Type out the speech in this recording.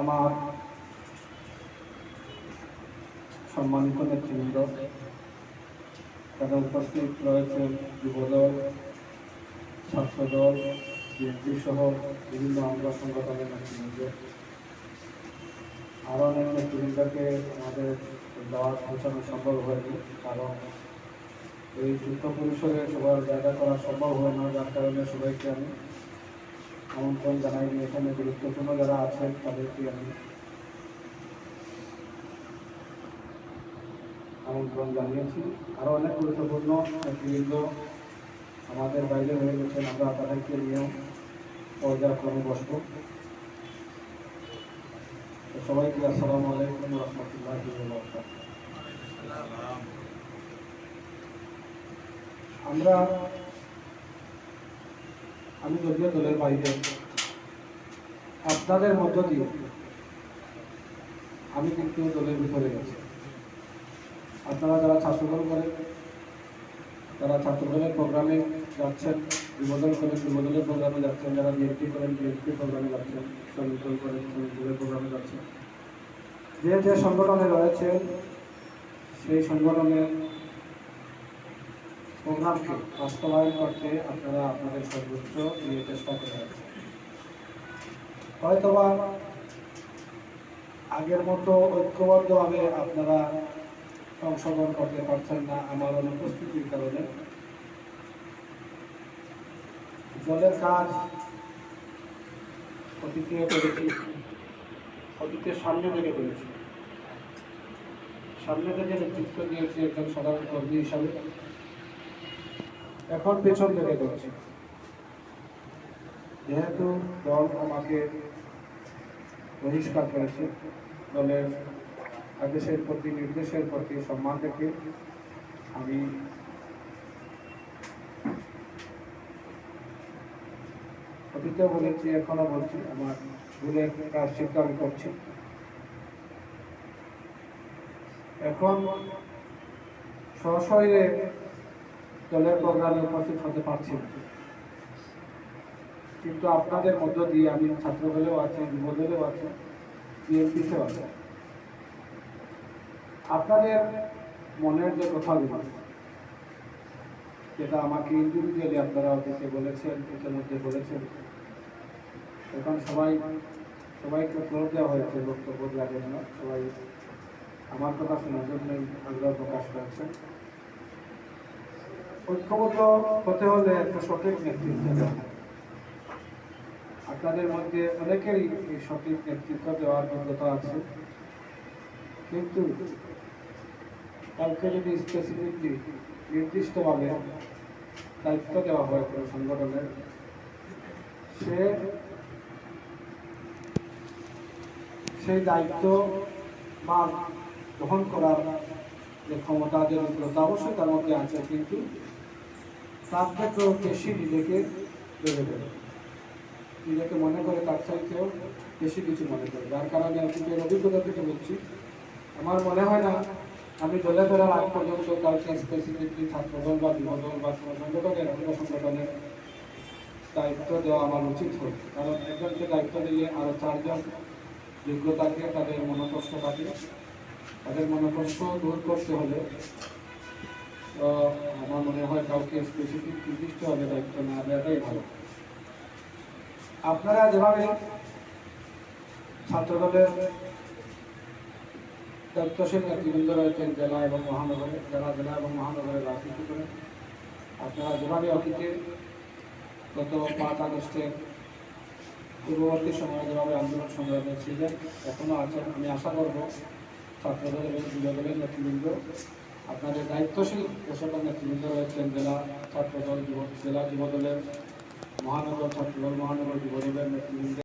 আমার সম্মানিত নেতৃবৃন্দ, তারা উপস্থিত রয়েছেন যুবদল, ছাত্রদল, বিএনপি সহ বিভিন্ন অঙ্গ সংগঠনের নেতৃবৃন্দ। আরও অনেক নেতৃবৃন্দকে আমাদের দাওয়াত পৌঁছানো সম্ভব হয়নি, কারণ এই যুদ্ধ পরিসরে সবার জায়গা করা সম্ভব হয় না, যার কারণে সবাইকে আমি আমন্ত্রণ জানাইনি এখানে গুরুত্বপূর্ণ যারা আছেন তাদেরকে আমি আমন্ত্রণ জানিয়েছি। আরও অনেক গুরুত্বপূর্ণ নেতৃবৃন্দ আমাদের বাইরে হয়ে গেছেন, আমরা তাদেরকে নিয়েও পর্যায়ক্রমে বসবো। সবাইকে আসসালামু আলাইকুম রহমতুল্লাহ আমরা আমি যদিও দলের বাইরে। আপনাদের মধ্য দিয়ে আমি কিন্তু দলের ভিতরে গেছি আপনারা যারা ছাত্রদল করেন তারা ছাত্রদলের প্রোগ্রামে যাচ্ছেন যুবদল করেন যুবদলের প্রোগ্রামে যাচ্ছেন, যারা বিএনপি করেন বিএনপি প্রোগ্রামে যাচ্ছেন দল করেন শ্রমিক দলের প্রোগ্রামে যাচ্ছেন। যে যে সংগঠনে রয়েছেন, সেই সংগঠনের প্রোগ্রামকে বাস্তবায়ন করতে আপনারা আপনাদের সর্বোচ্চ দিয়ে চেষ্টা করে যাচ্ছেন হয়তোবা আগের মতো ঐক্যবদ্ধভাবে আপনারা অংশগ্রহণ করতে পারছেন না আমার অনুপস্থিতির কারণে। জলের কাজ অতীতে করেছি অতীতের সামনে থেকে করেছি। সামনে থেকে নেতৃত্ব দিয়েছি একজন সাধারণ কর্মী হিসাবে। এখন পেছন থেকে করছি যেহেতু দল আমাকে বহিষ্কার করেছে, দলের আদেশের প্রতি, নির্দেশের প্রতি সম্মান রেখে আমি অতীতেও বলেছি এখনও বলছি, আমার ভুলের প্রায়শ্চিত্ত আমি করছি। এখন সশরীরে দলের প্রোগ্রামে উপস্থিত হতে পারছি না। কিন্তু আপনাদের মধ্য দিয়ে আমি ছাত্র দলেও আছি, যুব দলেও আছি, বিএনপিতেও আছি। আপনাদের মনের যে কথাগুলো, যেটা আমাকে ইন্ডিভিজুয়ালি আপনারা অতীতে বলেছেন, ইতিমধ্যে বলেছেন, এখন সবাই, সবাইকে ফ্লোর দেওয়া হয়েছে বক্তব্য দেওয়ার জন্য। সবাই আমার কথা শোনার জন্যই আগ্রহ প্রকাশ করেছেন। ঐক্যবদ্ধ হতে হলে একটা সঠিক নেতৃত্ব দেওয়া আপনাদের মধ্যে অনেকেরই এই সঠিক নেতৃত্ব দেওয়ার যোগ্যতা আছে। কিন্তু কাউকে যদি স্পেসিফিকলি নির্দিষ্টভাবে দায়িত্ব দেওয়া হয় কোনো সংগঠনের সে সেই দায়িত্ব বা গ্রহণ করার যে ক্ষমতা যে যোগ্যতা অবশ্যই তার মধ্যে আছে, কিন্তু তার থেকেও বেশি নিজেকে ভেবে দেবে নিজেকে মনে করে, তার চাইতেও বেশি কিছু মনে করে। যার কারণে আমি অতীতের অভিজ্ঞতা থেকে বলছি, আমার মনে হয় না, আমি দলে ফেরার আগ পর্যন্ত কাউকে স্পেসিফিকলি ছাত্রদল বা যুবদল বা সংগঠনের অন্য সংগঠনের দায়িত্ব দেওয়া আমার উচিত হবে কারণ একজনকে দায়িত্ব দিলে আরও চারজন যোগ্য থাকে তাদের মনোকষ্ট থাকে। তাদের মনে কষ্ট দূর করতে হলে আমার মনে হয় কাউকে স্পেসিফিক নির্দিষ্ট নির্দিষ্টভাবে দায়িত্ব না দেওয়াটাই ভালো। আপনারা যেভাবে ছাত্রদলের দায়িত্বশীল নেতৃবৃন্দ রয়েছেন জেলা এবং মহানগরে জেলা জেলা এবং মহানগরে রাজনীতি করেন, আপনারা যেভাবে অতীতে গত পাঁচ আগস্টের পূর্ববর্তী সময়ে যেভাবে আন্দোলন সংগ্রামে ছিলেন এখনও আছেন, আমি আশা করব ছাত্রদল এবং যুবদলের নেতৃবৃন্দ, আপনাদের দায়িত্বশীল সকল নেতৃবৃন্দ রয়েছেন জেলা ছাত্রদল জেলা যুবদলের মহানগর ছাত্রদল, মহানগর যুবদলের নেতৃবৃন্দ।